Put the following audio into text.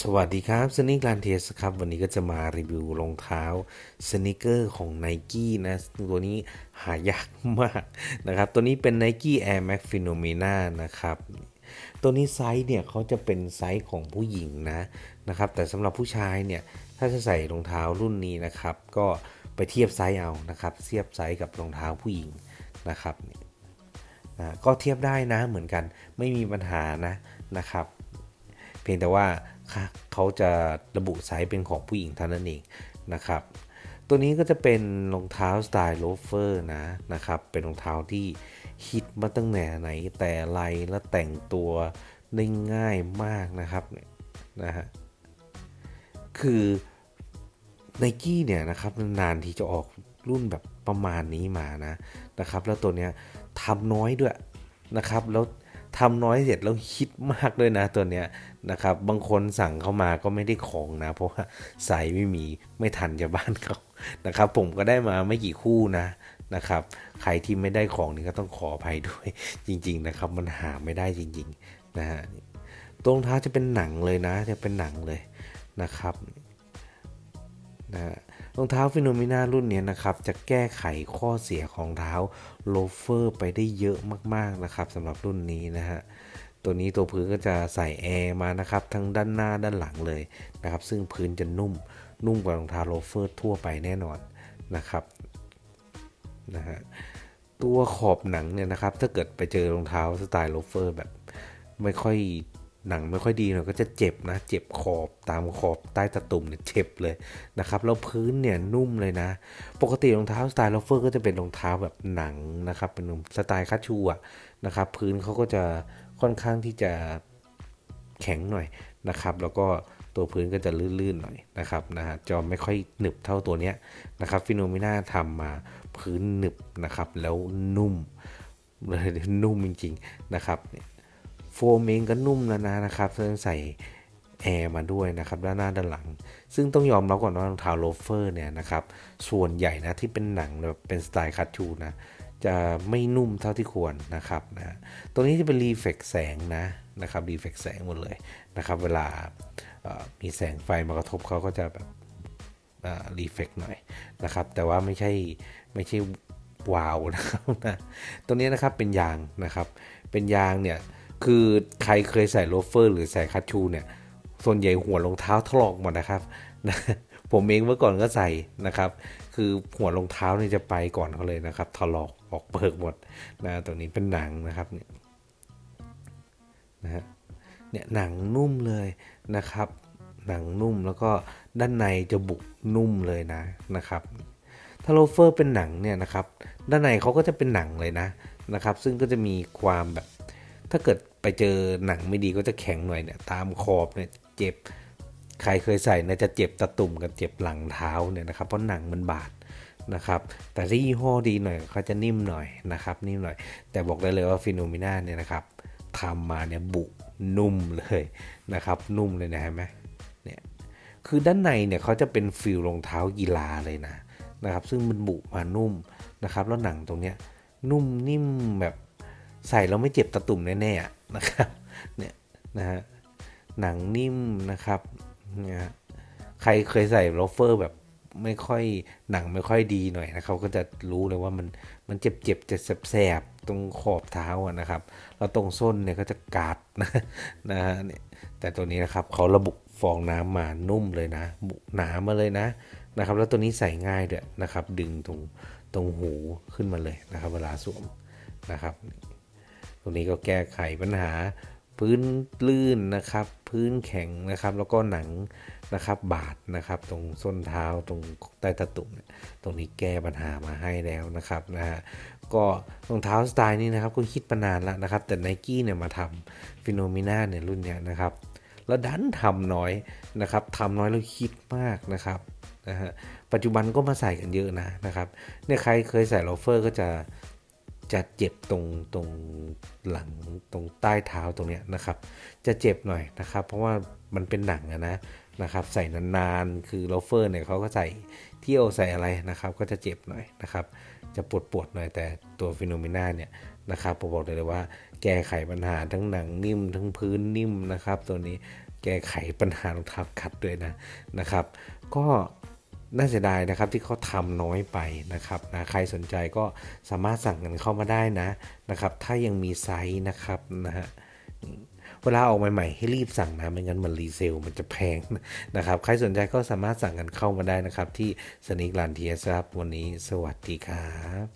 สวัสดีครับสนิกลานเทสครับ วันนี้ก็จะมารีวิวรองเท้าสนิเกอร์ของ n i กี้นะ ตัวนี้หายากมากนะครับ ตัวนี้เป็น Nike Air Max Phenomena นะครับตัวนี้ไซส์เนี่ยเขาจะเป็นไซส์ของผู้หญิงนะนะครับ แต่สำหรับผู้ชายเนี่ย ถ้าจะใส่รองเท้ารุ่นนี้นะครับ ก็ไปเทียบไซส์เอานะครับเทียบไซส์กับรองเท้าผู้หญิงนะครับนะก็เทียบได้นะเหมือนกันไม่มีปัญหานะนะครับ เพียงแต่ว่า เขาจะระบุไซส์เป็นของผู้หญิงเท่านั้นเองนะครับ ตัวนี้ก็จะเป็นรองเท้าสไตล์โลเฟอร์นะนะครับ เป็นรองเท้าที่ฮิตมาตั้งแต่ไหนแต่ไรและแต่งตัวได้ง่ายมากนะครับนะฮะคือไนกี้เนี่ยนะครับนานที่จะออกรุ่นแบบประมาณนี้มานะนะครับ แล้วตัวเนี้ยทำน้อยด้วยนะครับ แล้ว ทำน้อยเสร็จแล้วฮิตมากด้วยนะตัวเนี้ยนะครับ บางคนสั่งเข้ามาก็ไม่ได้ของนะ เพราะว่าใส่ไม่มีไม่ทันจะบ้านเขานะครับ ผมก็ได้มาไม่กี่คู่นะนะครับ ใครที่ไม่ได้ของนี่ก็ต้องขออภัยด้วยจริง ๆนะครับ มันหาไม่ได้จริงๆนะฮะตรงเท้าจะเป็นหนังเลยนะ จะเป็นหนังเลยนะครับนะ รองเท้าฟิโนมิน่ารุ่นนี้นะครับจะแก้ไขข้อเสียของเท้าโลเฟอร์ไปได้เยอะมากๆนะครับสำหรับรุ่นนี้นะฮะตัวนี้ตัวพื้นก็จะใส่แอร์มานะครับทั้งด้านหน้าด้านหลังเลยนะครับซึ่งพื้นจะนุ่มนุ่มกว่ารองเท้าโลเฟอร์ทั่วไปแน่นอนนะครับนะฮะตัวขอบหนังเนี่ยนะครับถ้าเกิดไปเจอรองเท้าสไตล์โลเฟอร์แบบไม่ค่อย หนังไม่ค่อยดีหน่อยก็จะเจ็บนะ เจ็บขอบตามขอบใต้ตะตุ่มเนี่ยเจ็บเลยนะครับ แล้วพื้นเนี่ยนุ่มเลยนะ ปกติรองเท้าสไตล์โลเฟอร์ก็จะเป็นรองเท้าแบบหนังนะครับ เป็นสไตล์คัชชูอะนะครับ พื้นเขาก็จะค่อนข้างที่จะแข็งหน่อยนะครับ แล้วก็ตัวพื้นก็จะลื่นๆหน่อยนะครับนะฮะจอไม่ค่อยหนึบเท่าตัวเนี้ยนะครับฟิโนมิน่าทำมาพื้นหนึบนะครับ แล้วนุ่มเลยนุ่มจริงๆนะครับ โฟมเองก็นุ่มแล้วนะนะครับเพิ่งใส่แอร์มาด้วยนะครับด้านหน้าด้านหลัง ซึ่งต้องยอมรับก่อนว่ารองเท้าโลเฟอร์เนี่ยนะครับส่วนใหญ่นะที่เป็นหนังแบบเป็นสไตล์คัตชูนะจะไม่นุ่มเท่าที่ควรนะครับนะตัวนี้จะเป็นรีเฟกแสงนะนะครับรีเฟกแสงหมดเลยนะครับ เวลามีแสงไฟมากระทบเขาก็จะแบบรีเฟกหน่อยนะครับ แต่ว่าไม่ใช่ไม่ใช่วาวนะครับนะตัวนี้นะครับเป็นยางนะครับ เป็นยางเนี่ย คือใครเคยใส่โลเฟอร์ หรือใส่คัตชูเนี่ยส่วนใหญ่หัวรองเท้าถลอกหมดนะครับนะผมเองเมื่อก่อนก็ใส่นะครับ คือหัวรองเท้านี่จะไปก่อนเขาเลยนะครับถลอกออกเปิกหมดนะตัวนี้เป็นหนังนะครับเนี่ยนะฮะเนี่ยหนังนุ่มเลยนะครับ หนังนุ่มแล้วก็ด้านในจะบุกนุ่มเลยนะนะครับ ถ้าโลเฟอร์เป็นหนังเนี่ยนะครับ ด้านในเขาก็จะเป็นหนังเลยนะนะครับ ซึ่งก็จะมีความแบบ ถ้าเกิดไปเจอหนังไม่ดีก็จะแข็งหน่อยเนี่ย ตามขอบเนี่ยเจ็บ ใครเคยใส่เนี่ยจะเจ็บตะตุ่มกับเจ็บหลังเท้าเนี่ยนะครับ เพราะหนังมันบาดนะครับ แต่ที่ยี่ห้อดีหน่อยเขาจะนิ่มหน่อยนะครับ นิ่มหน่อย แต่บอกได้เลยว่าฟิโนมิน่าเนี่ยนะครับทำมาเนี่ยบุนุ่มเลยนะครับ นุ่มเลยนะเห็นไหมเนี่ย คือด้านในเนี่ยเขาจะเป็นฟิลรองเท้ากีฬาเลยนะนะครับ ซึ่งมันบุมานุ่มนะครับ แล้วหนังตรงเนี้ยนุ่มนิ่มแบบ ใส่แล้วไม่เจ็บตะตุ่มแน่ๆนะครับเนี่ยนะฮะหนังนิ่มนะครับนี่ยใครเคยใส่โลเฟอร์แบบไม่ค่อยหนังไม่ค่อยดีหน่อยนะครับก็จะรู้เลยว่ามันมันเจ็บเจ็บจะแสบๆตรงขอบเท้าอะนะครับแล้วตรงส้นเนี่ยก็จะกาดนะนะฮะเนี่ยแต่ตัวนี้นะครับเขาระบุฟองน้ำมานุ่มเลยนะบุหนามาเลยนะนะครับ แล้วตัวนี้ใส่ง่ายด้วยนะครับ ดึงตรงตรงหูขึ้นมาเลยนะครับ เวลาสวมนะครับ ตรงนี้ก็แก้ไขปัญหาพื้นลื่นนะครับ พื้นแข็งนะครับ แล้วก็หนังนะครับ บาดนะครับ ตรงส้นเท้าตรงใต้ตะตุ่มตรงนี้แก้ปัญหามาให้แล้วนะครับนะฮะก็รองเท้าสไตล์นี้นะครับก็คิดมานานแล้วนะครับ แต่ไนกี้เนี่ยมาทำฟิโนมิน่าเนี่ยรุ่นเนี้ยนะครับแล้วดันทำน้อยนะครับทำน้อยแล้วคิดมากนะครับนะฮะปัจจุบันก็มาใส่กันเยอะนะนะครับเนี่ยใครเคยใส่โลเฟอร์ก็จะ จะเจ็บตรงตรงหลังตรงใต้เท้าตรงเนี้ยนะครับ จะเจ็บหน่อยนะครับ เพราะว่ามันเป็นหนังนะนะครับใส่นานๆ คือโลเฟอร์เนี่ยเขาก็ใส่เที่ยวใส่อะไรนะครับ ก็จะเจ็บหน่อยนะครับ จะปวดปวดหน่อยแต่ตัวฟิโนเมนาเนี่ยนะครับผมบอกเลยว่า แก้ไขปัญหาทั้งหนังนิ่มทั้งพื้นนิ่มนะครับ ตัวนี้แก้ไขปัญหารองเท้ากัดด้วยนะนะครับ ก็ น่าเสียดายนะครับที่เขาทำน้อยไปนะครับนะใครสนใจก็สามารถสั่งกันเข้ามาได้นะนะครับ ถ้ายังมีไซส์นะครับนะฮะเวลาออกใหม่ๆให้รีบสั่งนะไม่งั้นมันรีเซลมันจะแพงนะครับ ใครสนใจก็สามารถสั่งกันเข้ามาได้นะครับ ที่สนิกลานเทียสครับวันนี้สวัสดีครับ